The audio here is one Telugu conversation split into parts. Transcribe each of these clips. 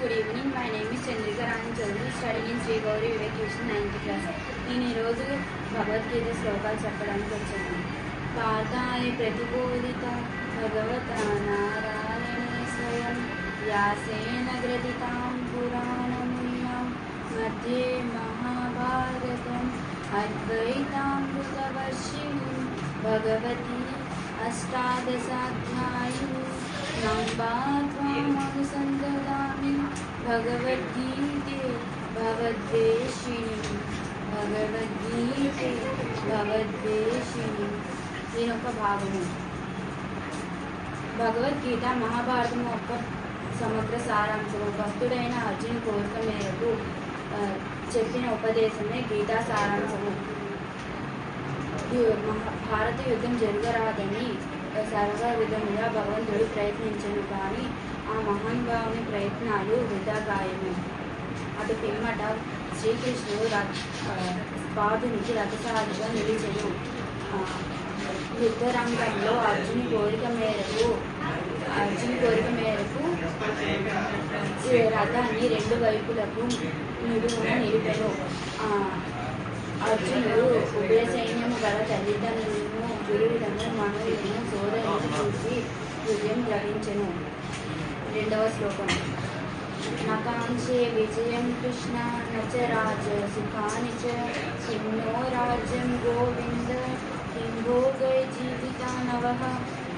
good evening my name is Chandrika Rani Chowdary study in Shri Gauri వివేకేషన్ ninth class నేను ఈరోజు భగవద్గీత శ్లోకాలు చెప్పడానికి వచ్చాను పార్థాయ ప్రతిబోధిత భగవత నారాయణే స్వయం వ్యాసేన గ్రథితాం పురాణమునినాం మధ్యే మహాభారతం అద్వైతామృతవర్షిణి భగవతి అష్టాదశాధ్యాయు నంబాత్వామనుసందదామి భగవద్గీతే భగవద్వేషిణి భగవద్గీతే భగవద్వేషిణి దీని ఒక భాగము. భగవద్గీత మహాభారతం యొక్క సమగ్ర సారాంశము. భక్తుడైన అర్జున కోరిక మేరకు చెప్పిన ఉపదేశమే గీతా సారాంశము. మహా- భారత యుద్ధం జరగరాదని సర్వ విధముగా భగవంతుడు ప్రయత్నించను. కానీ ప్రయత్నాలు వృధాగాయము అటు పిమ్మట శ్రీకృష్ణుడు రథ ఆ, పాదునికి రథసారిగా నిలిచెను. యుద్ధరంగంలో అర్జున్ కోరిక మేరకు అర్జున్ కోరిక మేరకు రథాన్ని రెండు వైపులకు నిలువున నిలిపెను. అర్జునుడు ఉభయ సైన్యము గల తల్లిదండ్రులను గురువులను మనవులను సోదరులను చూసి విజయం గ్రహించెను. రెండవ శ్లోకం. నకాంక్షే విజయం కృష్ణ నచ రాజ సుఖాని చ కిన్నో రాజ్యం గోవింద కింభోగై జీవిత నవః.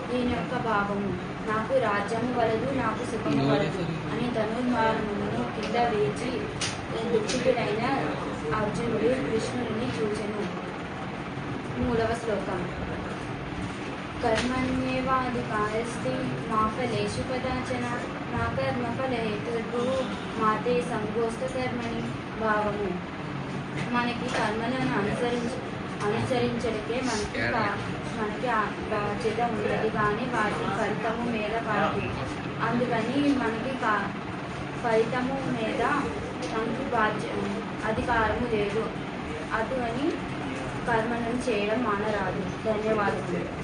దీని యొక్క భావము నాకు రాజ్యము వలదు నాకు సుఖము వలదు అని ధనుర్మానమును కింద వేచి దుఃఖితుడైన అర్జునుడు కృష్ణుడిని చూచెను. మూడవ శ్లోకం కర్మణ్యేవాధికారస్తి మా ఫలేషు కదాచన మా కర్మ ఫలహేతుర్భు మాతే సంగోస్త కర్మణి భావము మనకి కర్మలను అనుసరించి అనుసరించడికే మనకి మనకి బాధ్యత ఉండదు కానీ వాటి ఫలితము మీద కాదు అందుకని మనకి కా- ఫలితము మీద మనకి బాధ్య అధికారము లేదు. అటు అని కర్మలను చేయడం మానరాదు. ధన్యవాదములు.